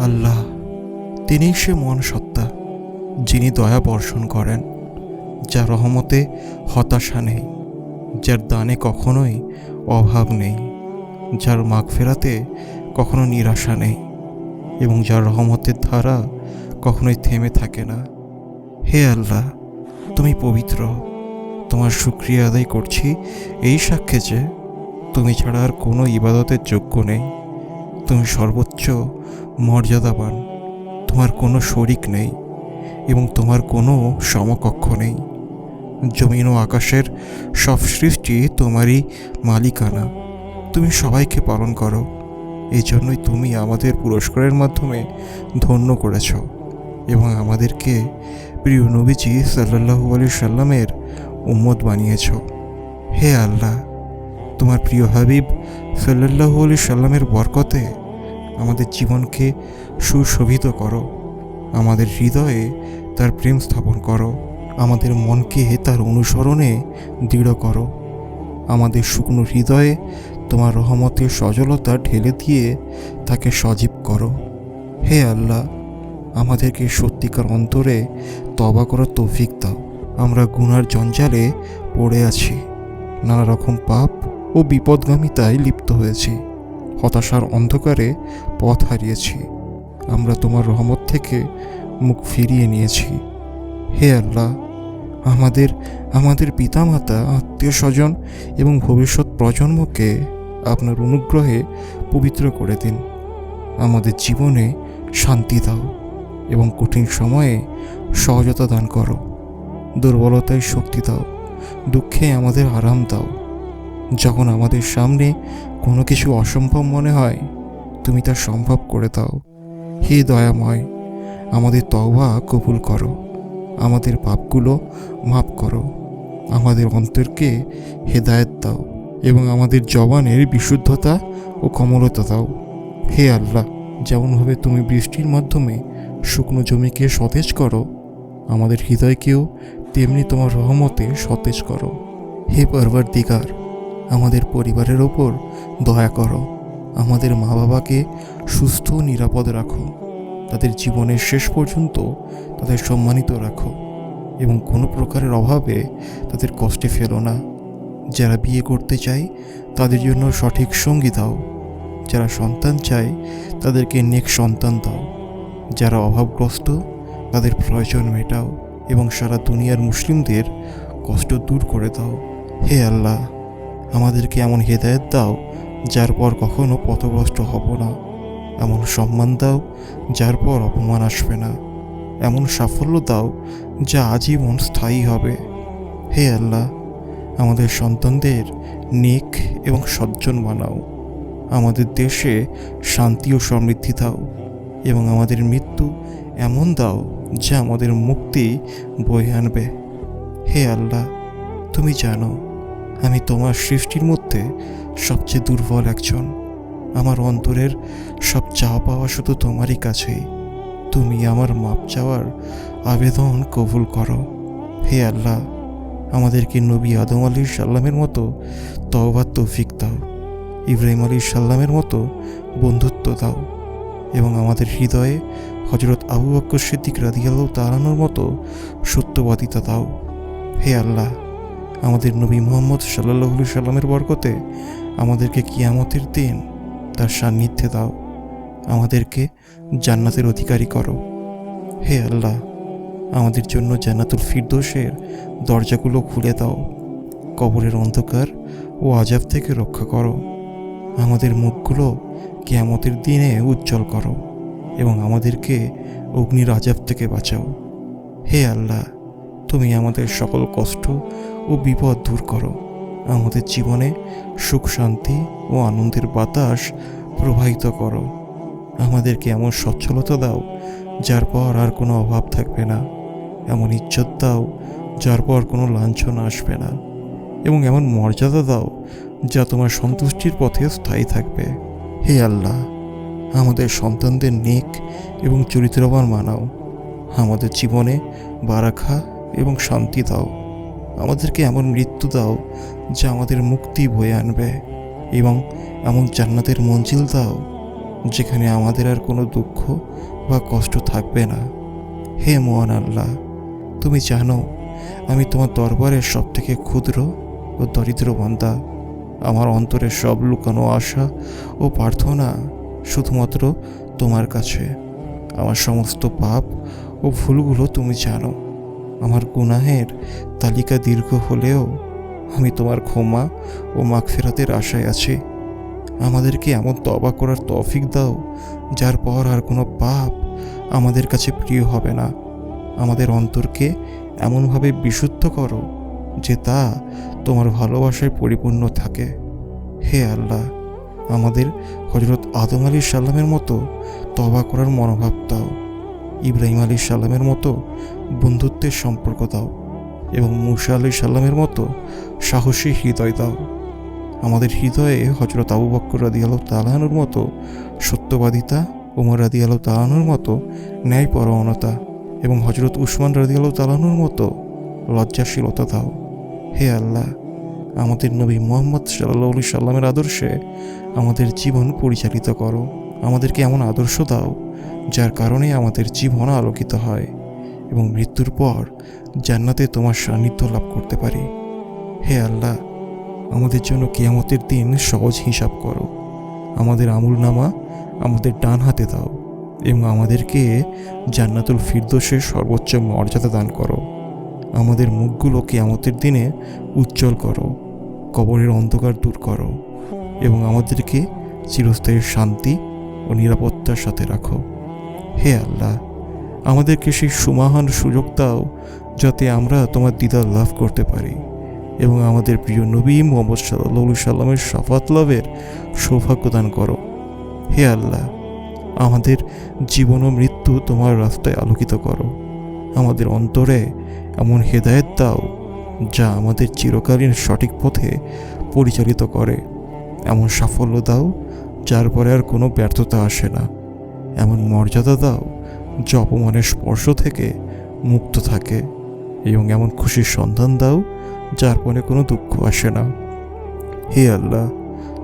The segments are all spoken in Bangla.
আল্লাহ, তিনি সে মন সত্তা, যিনি দয়া বর্ষণ করেন, যার রহমতে হতাশা নেই, যার দানে কখনোই অভাব নেই, যার মাগ ফেরাতে কখনো নিরাশা নেই, এবং যার রহমতের ধারা কখনোই থেমে থাকে না। হে আল্লাহ, তুমি পবিত্র, তোমার শুক্রিয়া আদায় করছি এই সাক্ষ্যে যে, তুমি ছাড়া আর কোনো ইবাদতের যোগ্য নেই। তুমি সর্বোচ্চ মর্যাদাবান। তোমার কোনো শরিক নেই এবং তোমার কোনো সমকক্ষ নেই। জমিন ও আকাশের সব সৃষ্টি তোমারই মালিকানা। তুমি সবাইকে পালন করো। এই জন্যই তুমি আমাদের পুরস্কারের মাধ্যমে ধন্য করেছ এবং আমাদেরকে প্রিয় নবীজি সাল্লাহু আলি সাল্লামের উম্মত বানিয়েছ। হে আল্লাহ তোমার প্রিয় হাবিব সাল্লাহু আলি সাল্লামের বরকতে আমাদের জীবনকে সুশোভিত করো, আমাদের হৃদয়ে তার প্রেম স্থাপন করো, আমাদের মনকে তার অনুসরণে দৃঢ় করো। আমাদের শুকনো হৃদয়ে তোমার রহমতের সজলতা ঢেলে দিয়ে তাকে সজীব করো। হে আল্লাহ, আমাদেরকে সত্যিকার অন্তরে তবা করার তৌফিক দাও। আমরা গুনার জঞ্জালে পড়ে আছি। নানা রকম পাপ ও বিপদগামিতায় লিপ্ত হয়েছি। হতাশার অন্ধকারে পথ হারিয়েছি। আমরা তোমার রহমত থেকে মুখ ফিরিয়ে নিয়েছি। হে আল্লাহ, আমাদের আমাদের পিতামাতা আত্মীয় স্বজন এবং ভবিষ্যৎ প্রজন্মকে আপনার অনুগ্রহে পবিত্র করে দিন। আমাদের জীবনে শান্তি দাও এবং কঠিন সময়ে সহজতা দান করো। দুর্বলতায় শক্তি দাও। দুঃখে আমাদের আরাম দাও। যখন আমাদের সামনে কোনো কিছু অসম্ভব মনে হয়, তুমি তা সম্ভব করে দাও। হে দয়াময়, আমাদের তওবা কবুল করো। আমাদের পাপগুলো মাফ করো। আমাদের অন্তরকে হেদায়ত দাও এবং আমাদের জবানের বিশুদ্ধতা ও কমলতা দাও। হে আল্লাহ, যেমনভাবে তুমি বৃষ্টির মাধ্যমে শুকনো জমিকে সতেজ করো, আমাদের হৃদয়কেও তেমনি তোমার রহমতে সতেজ করো। হে পরবার দিগার আমাদের পরিবারের ওপর দয়া করো। আমাদের মা বাবাকে সুস্থ ও নিরাপদ রাখো। তাদের জীবনের শেষ পর্যন্ত তাদের সম্মানিত রাখো এবং কোনো প্রকারের অভাবে তাদের কষ্টে ফেলো না। যারা বিয়ে করতে চায়, তাদের জন্য সঠিক সঙ্গী দাও। যারা সন্তান চায়, তাদেরকে নেক সন্তান দাও। যারা অভাবগ্রস্ত, তাদের প্রয়োজন মেটাও এবং সারা দুনিয়ার মুসলিমদের কষ্ট দূর করে দাও। হে আল্লাহ! আমাদেরকে এমন হেদায়েত দাও, যার পর কখনো পথভ্রষ্ট হব না। এমন সম্মান দাও, যার পর অপমান আসবে না। এমন সাফল্য দাও, যা আজীবন স্থায়ী হবে। হে আল্লাহ, আমাদের সন্তানদের নেক এবং সজ্জন বানাও। আমাদের দেশে শান্তি ও সমৃদ্ধি দাও এবং আমাদের মৃত্যু এমন দাও, যা আমাদের মুক্তি বয়ে আনবে। হে আল্লাহ, তুমি জানো আমি তোমার সৃষ্টির মধ্যে সবচেয়ে দুর্বল একজন। আমার অন্তরের সব চাওয়া পাওয়া শুধু তোমারই কাছেই। তুমি আমার মাপ চাওয়ার আবেদন কবুল করো। হে আল্লাহ, আমাদেরকে নবী আদম আলী সাল্লামের মতো তওবার তৌফিক দাও। ইব্রাহিম আলী সাল্লামের মতো বন্ধুত্ব দাও। এবং আমাদের হৃদয়ে হজরত আবু বক্কর সিদ্দিক রাদিয়াল্লাহ তালানোর মতো সত্যবাদিতা দাও। হে আল্লাহ আমাদের নবী মোহাম্মদ সাল্লাহ সাল্লামের বরকতে আমাদেরকে কিয়ামতের দিন তার সান্নিধ্যে দাও। আমাদেরকে জান্নাতের অধিকারী করো। হে আল্লাহ, আমাদের জন্য জান্নাতুল ফিরদোসের দরজাগুলো খুলে দাও। কবরের অন্ধকার ও আজাব থেকে রক্ষা করো। আমাদের মুখগুলো কেয়ামতের দিনে উজ্জ্বল করো এবং আমাদেরকে অগ্নির আজাব থেকে বাঁচাও। হে আল্লাহ তুমি আমাদের সকল কষ্ট ও বিপদ দূর করো। আমাদের জীবনে সুখ, শান্তি ও আনন্দের বাতাস প্রবাহিত করো। আমাদেরকে এমন সচ্ছলতা দাও যার পর আর কোনো অভাব থাকবে না। এমন ইজ্জত দাও যার পর কোনো লাঞ্ছনা আসবে না। এবং এমন মর্যাদা দাও যা তোমার সন্তুষ্টির পথে স্থায়ী থাকবে। হে আল্লাহ, আমাদের সন্তানদের নেক এবং চরিত্রবান মানাও। আমাদের জীবনে বারাখা এবং শান্তি দাও। আমাদেরকে এমন মৃত্যু দাও যা আমাদের মুক্তি বয়ে আনবে এবং এমন জান্নাতের মঞ্জিল দাও যেখানে আমাদের আর কোনো দুঃখ বা কষ্ট থাকবে না। হে মোহন আল্লাহ, তুমি জানো আমি তোমার দরবারের সব থেকে ক্ষুদ্র ও দরিদ্র বান্দা। আমার অন্তরের সব লুকানো আশা ও প্রার্থনা শুধুমাত্র তোমার কাছে। আমার সমস্ত পাপ ও ভুলগুলো তুমি জানো। আমার গুনাহের তালিকা দীর্ঘ হলেও আমি তোমার ক্ষমা ও মাগফেরাতের আশায় আছি। আমাদেরকে এমন তবা করার তৌফিক দাও, যার পর আর কোনো পাপ আমাদের কাছে প্রিয় হবে না। আমাদের অন্তরকে এমনভাবে বিশুদ্ধ করো যে তা তোমার ভালোবাসায় পরিপূর্ণ থাকে। হে আল্লাহ, আমাদের হজরত আদম আলী সাল্লামের মতো তবা করার মনোভাব দাও। ইব্রাহিম আলী সাল্লামের মতো বন্ধুত্বের সম্পর্ক দাও এবং মুসা আলী সাল্লামের মতো সাহসী হৃদয় দাও। আমাদের হৃদয়ে হজরত আবু বক্কর রাদি আলো তালাহানুর মতো সত্যবাদিতা, উমর রাদি আলো তালানুর মতো ন্যায়পরণতা এবং হজরত উসমান রাদি আলো তালানুর মতো লজ্জাশীলতা দাও। হে আল্লাহ, আমাদের নবী মোহাম্মদ সাল্লাহ সাল্লামের আদর্শে আমাদের জীবন পরিচালিত করো। আমাদেরকে এমন আদর্শ দাও যার কারণে আমাদের জীবন আলোকিত হয় এবং মৃত্যুর পর জান্নাতে তোমার সান্নিধ্য লাভ করতে পারি। হে আল্লাহ, আমাদের জন্য কিয়ামতের দিন সহজ হিসাব করো। আমাদের আমুল নামা আমাদের ডান হাতে দাও এবং আমাদেরকে জান্নাতুল ফিরদোসের সর্বোচ্চ মর্যাদা দান করো। আমাদের মুখগুলো কিয়ামতের দিনে উজ্জ্বল করো, কবরের অন্ধকার দূর করো এবং আমাদেরকে চিরস্থায়ী শান্তি ও নিরাপত্তার সাথে রাখো। হে আল্লাহ, আমাদেরকে সেই সুমাহান সুযোগ দাও যাতে আমরা তোমার দিদার লাভ করতে পারি এবং আমাদের প্রিয় নবী মোহাম্মদ সাল্লাহ সাল্লামের সাফাত লাভের সৌভাগ্য দান করো। হে আল্লাহ, আমাদের জীবন ও মৃত্যু তোমার রাস্তায় আলোকিত করো। আমাদের অন্তরে এমন হেদায়েত দাও যা আমাদের চিরকালীন সঠিক পথে পরিচালিত করে। এমন সাফল্য দাও যার পরে আর কোনো ব্যর্থতা আসে না। এমন মর্যাদা দাও যা অপমানের স্পর্শ থেকে মুক্ত থাকে এবং এমন খুশির সন্ধান দাও যার পরে কোনো দুঃখ আসে না। হে আল্লাহ,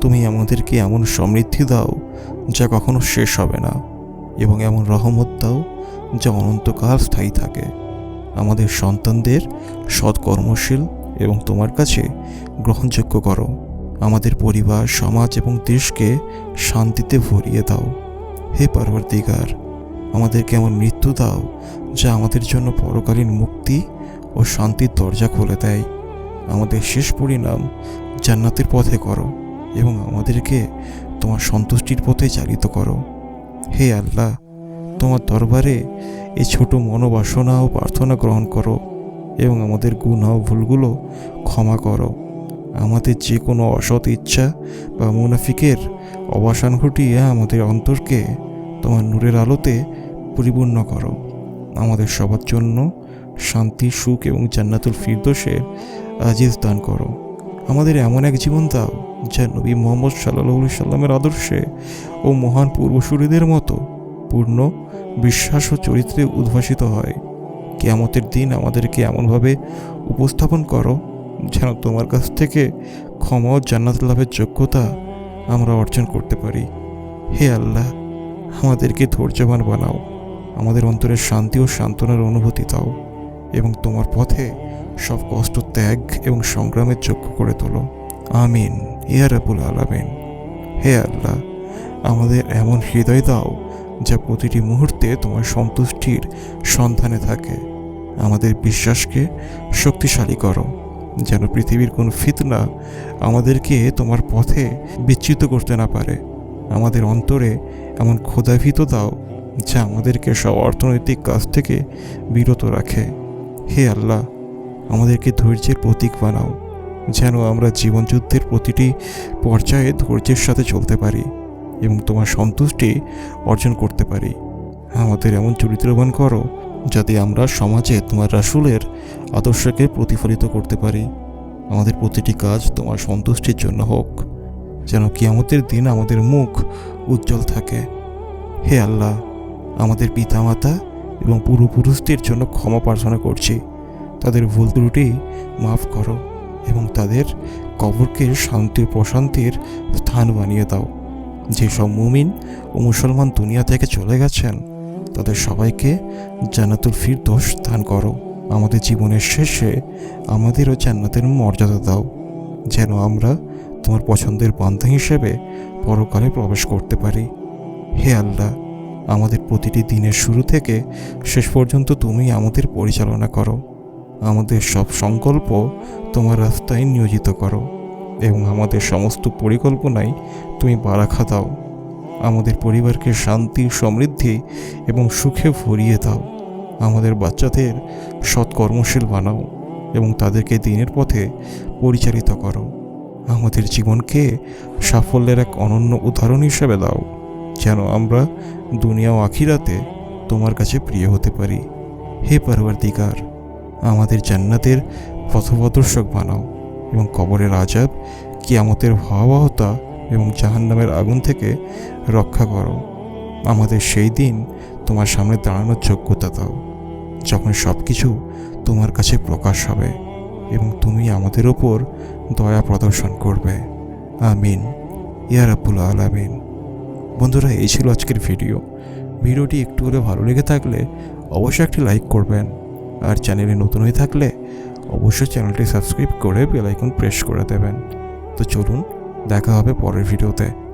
তুমি আমাদেরকে এমন সমৃদ্ধি দাও যা কখনো শেষ হবে না এবং এমন রহমত দাও যা অনন্তকাল স্থায়ী থাকে। আমাদের সন্তানদের সৎকর্মশীল এবং তোমার কাছে গ্রহণযোগ্য করো। আমাদের পরিবার, সমাজ এবং দেশকে শান্তিতে ভরিয়ে দাও। হে পার্বতীগার আমাদেরকে এমন মৃত্যু দাও যা আমাদের জন্য পরকালীন মুক্তি ও শান্তির দরজা খুলে দেয়। আমাদের শেষ পরিণাম জান্নাতের পথে করো এবং আমাদেরকে তোমার সন্তুষ্টির পথে চালিত করো। হে আল্লাহ, তোমার দরবারে এই ছোট মনোবাসনা ও প্রার্থনা গ্রহণ করো এবং আমাদের গুণা ও ভুলগুলো ক্ষমা করো। আমাদের যে কোনো অসৎ ইচ্ছা বা মুনাফিকের অবসান ঘটিয়ে আমাদের অন্তরকে তোমার নূরের আলোতে পরিপূর্ণ করো। আমাদের সবার জন্য শান্তি, সুখ এবং জান্নাতুল ফিরদোসের আজিজ দান করো। আমাদের এমন এক জীবন দাও, যা নবী মোহাম্মদ সাল্লাহ সাল্লামের আদর্শে ও মহান পূর্বসূরীদের মতো পূর্ণ বিশ্বাস ও চরিত্রে উদ্ভাসিত হয়। কেয়ামতের দিন আমাদেরকে এমনভাবে উপস্থাপন করো, যেন তোমার কাছ থেকে ক্ষমা ও জান্নাত লাভের যোগ্যতা আমরা অর্জন করতে পারি। হে আল্লাহ আমাদেরকে ধৈর্যবান বানাও। আমাদের অন্তরের শান্তি ও সান্ত্বনার অনুভূতি দাও এবং তোমার পথে সব কষ্ট ত্যাগ এবং সংগ্রামের যোগ্য করে তোলো। আমিন। ইয়া রাবুল আলামিন। হে আল্লাহ, আমাদের এমন হৃদয় দাও যা প্রতিটি মুহূর্তে তোমার সন্তুষ্টির সন্ধানে থাকে। আমাদের বিশ্বাসকে শক্তিশালী করো, যেন পৃথিবীর কোনো ফিতনা আমাদেরকে তোমার পথে বিচ্যুত করতে না পারে। আমাদের অন্তরে এমন ক্ষোধাভীত দাও যা আমাদেরকে সব অর্থনৈতিক কাজ থেকে বিরত রাখে। হে আল্লাহ, আমাদেরকে ধৈর্যের প্রতীক বানাও, যেন আমরা জীবনযুদ্ধের প্রতিটি পর্যায়ে ধৈর্যের সাথে চলতে পারি এবং তোমার সন্তুষ্টি অর্জন করতে পারি। আমাদের এমন চরিত্রবান করো যাতে আমরা সমাজে তোমার রাসুলের আদর্শকে প্রতিফলিত করতে পারি। আমাদের প্রতিটি কাজ তোমার সন্তুষ্টির জন্য হোক। যেন কিয়ামতের দিন আমাদের মুখ উজ্জ্বল থাকে। হে আল্লাহ, আমাদের পিতামাতা এবং পূর্বপুরুষদের জন্য ক্ষমা প্রার্থনা করছি। তাদের ভুল ত্রুটি মাফ করো এবং তাদের কবরকে শান্তি প্রশান্তির স্থান বানিয়ে দাও। যেসব মুমিন ও মুসলমান দুনিয়া থেকে চলে গেছেন, তাদের সবাইকে জান্নাতুল ফিরদোস দান করো। আমাদের জীবনের শেষে আমাদেরও জান্নাতের মর্যাদা দাও। যেন আমরা তোমার পছন্দের বান্ধা হিসেবে পরকালে প্রবেশ করতে পারি। হে আল্লাহ, আমাদের প্রতিটি দিনের শুরু থেকে শেষ পর্যন্ত তুমি আমাদের পরিচালনা করো। আমাদের সব সংকল্প তোমার রাস্তায় নিয়োজিত করো এবং আমাদের সমস্ত পরিকল্পনায় তুমি বারাখা দাও। আমাদের পরিবারকে শান্তি, সমৃদ্ধি এবং সুখে ভরিয়ে দাও। আমাদের বাচ্চাদের সৎ কর্মশীল বানাও এবং তাদেরকে দিনের পথে পরিচালিত করো। আমাদের জীবনকে সাফল্যের এক অনন্য উদাহরণ হিসেবে দাও, যেন আমরা দুনিয়া ও আখিরাতে তোমার কাছে প্রিয় হতে পারি। হে পরবর্তীকার, আমাদের জান্নাতের পথপ্রদর্শক বানাও এবং কবরের আজাব, কিয়ামতের ভয়াবহতা এবং জাহান্নামের আগুন থেকে রক্ষা করো। আমাদের সেই দিন তোমার সামনে দাঁড়ানোর যোগ্যতা দাও, যখন সব কিছু তোমার কাছে প্রকাশ হবে এবং তুমি আমাদের ওপর দয়া প্রদর্শন করবে। আমিন। ইয়া রাব্বুল আলামিন। বন্ধুরা, এই ছিল আজকের ভিডিও। ভিডিওটি একটু হলে ভালো লেগে থাকলে অবশ্যই একটি লাইক করবেন। আর চ্যানেলে নতুন হয়ে থাকলে অবশ্যই চ্যানেলটি সাবস্ক্রাইব করে বেল আইকন প্রেস করে দেবেন। তো চলুন, দেখা হবে পরের ভিডিওতে।